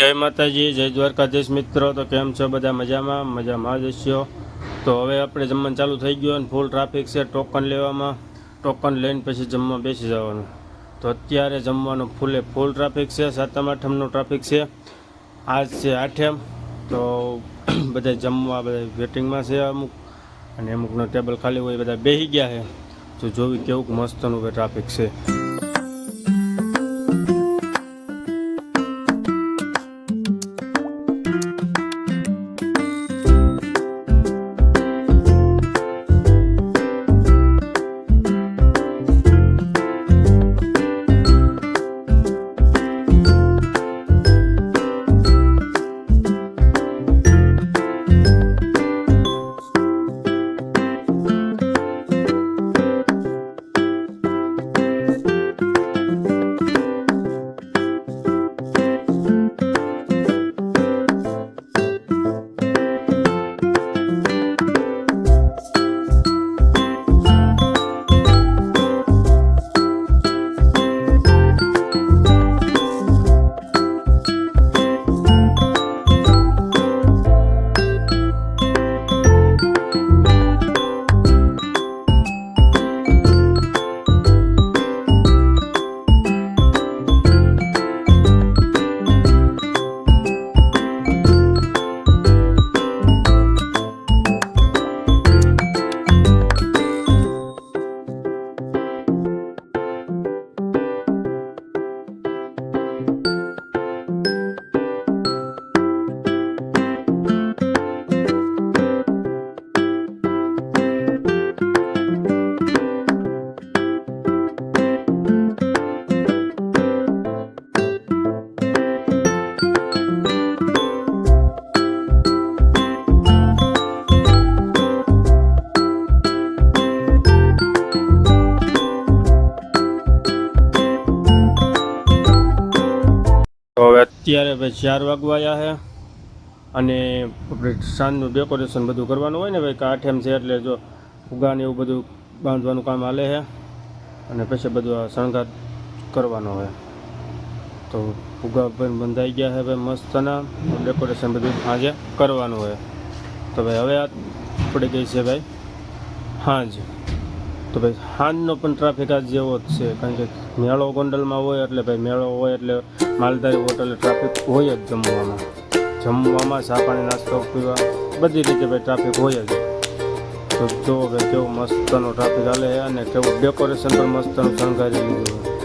જય માતાજી, જય દ્વારકાધીશ મિત્રો. તો કેમ છો? બધા મજામાં? મજામાં જ હશો તો હવે આપણે જમવાનું ચાલુ થઈ ગયું અને ફૂલ ટ્રાફિક છે ટોકન લેવામાં. ટોકન લઈને પછી જમવા બેસી જવાનું. તો અત્યારે જમવાનું ફૂલે ફૂલ ટ્રાફિક છે, સાતમ આઠમનું ટ્રાફિક છે. આજ છે આઠમ. તો બધા જમવા, બધા વેટિંગમાં છે અમુક. અને અમુકનો ટેબલ ખાલી હોય બધા બેસી ગયા છે. તો જોવી કેવું મસ્તનું ટ્રાફિક છે. તો હવે અત્યારે ભાઈ ચાર વાગવાયા છે અને આપણે સાંજનું ડેકોરેશન બધું કરવાનું હોય ને ભાઈ કાઠ એમ છે એટલે જો ફુગાને એવું બધું બાંધવાનું કામ હાલે છે અને પછી બધું આ શણગાર કરવાનો હોય. તો ફુગા પણ બંધાઈ ગયા છે ભાઈ મસ્તના ડેકોરેશન બધું આજે કરવાનું હોય. તો ભાઈ હવે આ પડી ગઈ છે ભાઈ હાંજ. તો ભાઈ હાંજનો પણ ટ્રાફિક આજ જેવો જ છે, કારણ કે મેળો ગોંડલમાં હોય એટલે ભાઈ મેળો હોય એટલે માલધારી હોટલે ટ્રાફિક હોય જ જમવામાં. જમવામાં ચા પાણી, નાસ્તો, પીવા, બધી રીતે ભાઈ ટ્રાફિક હોય જ. તો જો ભાઈ કેવું મસ્તનો ટ્રાફિક હાલે અને કેવું ડેકોરેશન પણ મસ્તનું શણગારી લીધું.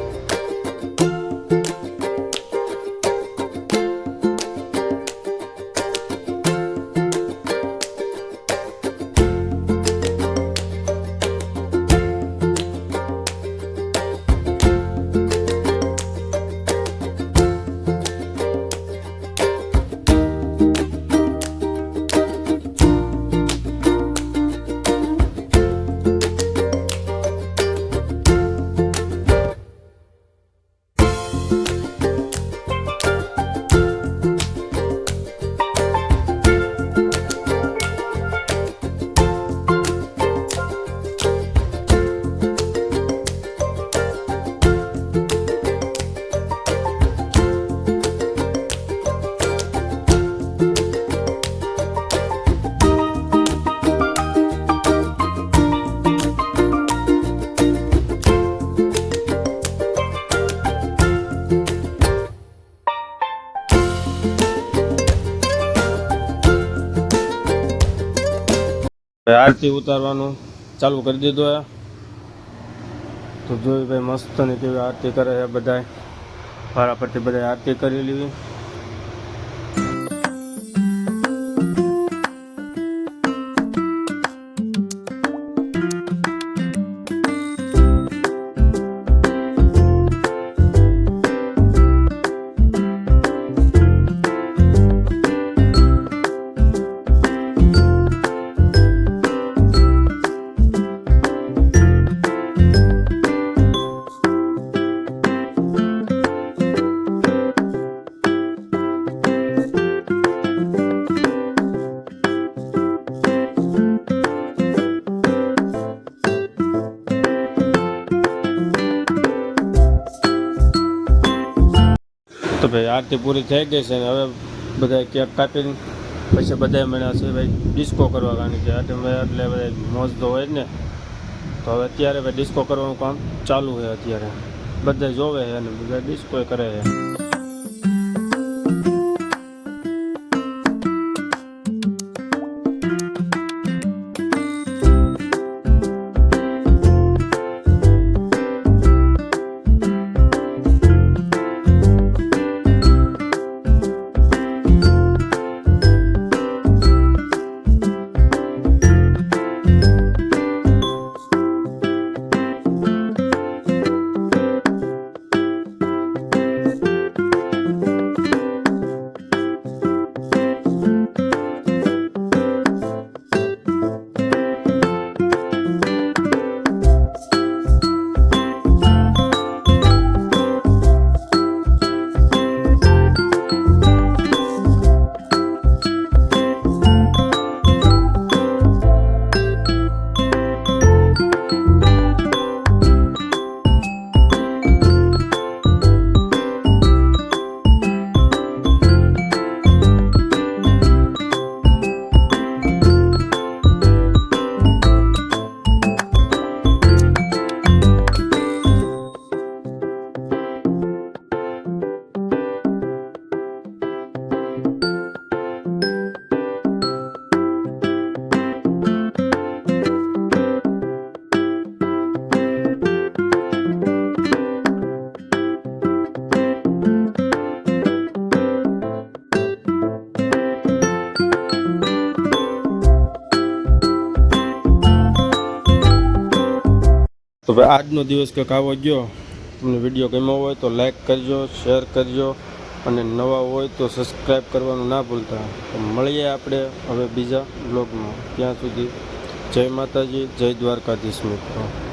આરતી ઉતારવાનું ચાલુ કરી દીધું તો જોયું ભાઈ મસ્ત ને કેવી આરતી કરે છે બધા ફારાફરતી બધા આરતી કરી લેવી ભાઈ આરતી પૂરી થઈ ગઈ છે ને હવે બધા કેક કાપીને પછી બધા મળ્યા છે ભાઈ ડિસ્કો કરવા કારણ કે આરતી એટલે બધા મોજ તો હોય ને. તો હવે અત્યારે ભાઈ ડિસ્કો કરવાનું કામ ચાલુ છે અત્યારે. બધા જોવે છે અને બધા ડિસ્કો કરે છે. તો ભાઈ આજનો દિવસ કંઈક આવો ગયો. તમને વીડિયો ગમ્યો હોય તો લાઇક કરજો શેર કરજો. અને નવા હોય તો સબસ્ક્રાઈબ કરવાનું ના ભૂલતા. તો મળીએ આપણે હવે બીજા બ્લોગમાં ત્યાં સુધી જય માતાજી, જય દ્વારકાધીશ મિત્રો.